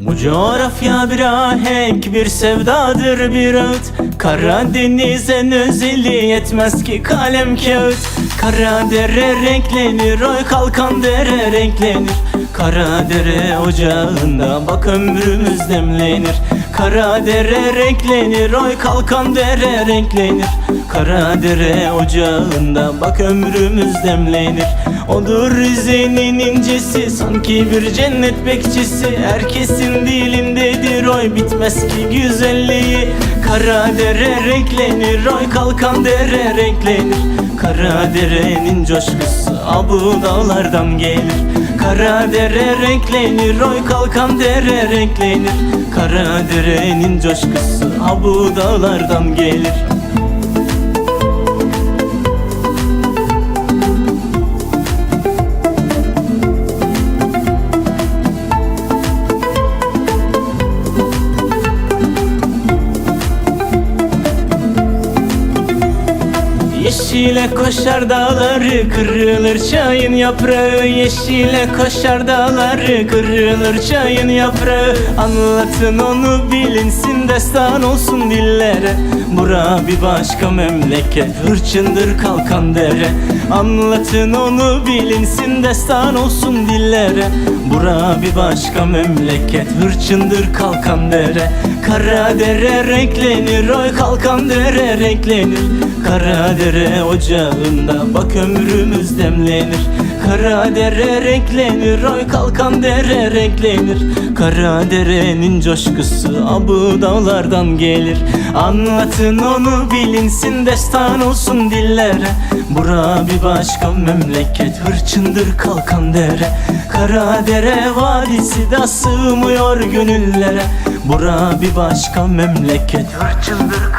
Bu coğrafya bir ahenk, bir sevdadır bir öğüt Karadeniz'en özeli yetmez ki kalem kağıt. Kara dere renklenir, oy kalkan dere renklenir. Kara dere ocağında bak ömrümüz demlenir Kara dere renklenir, oy kalkan dere renklenir. Kara dere ocağında bak ömrümüz demlenir. Odur Rize'nin incesi sanki bir cennet bekçisi. Herkesin dilindedir oy bitmez ki güzelliği. Kara dere renklenir oy kalkan dere renklenir Kara derenin coşkusu abu dağlardan gelir. Kara dere renklenir oy kalkan dere renklenir. Kara derenin coşkusu abu dağlardan gelir Yeşile koşar dağları kırılır çayın yaprağı. Yeşile koşar dağları kırılır çayın yaprağı. Anlatın onu bilinsin destan olsun dillere. Bura bir başka memleket hırçındır kalkan dere. Anlatın onu bilinsin destan olsun dillere. Bura bir başka memleket hırçındır kalkan dere Kara dere renklenir oy kalkan dere renklenir. Kara dere ocağında bak ömrümüz demlenir. Kara dere renklenir oy kalkan dere renklenir. Kara derenin coşkusu abu dağlardan gelir. Anlatın onu bilinsin destan olsun dillere. Bura bir başka memleket hırçındır kalkan dere. Kara dere vadisi de sığmıyor gönüllere Bura bir başka memleket. Hırçındır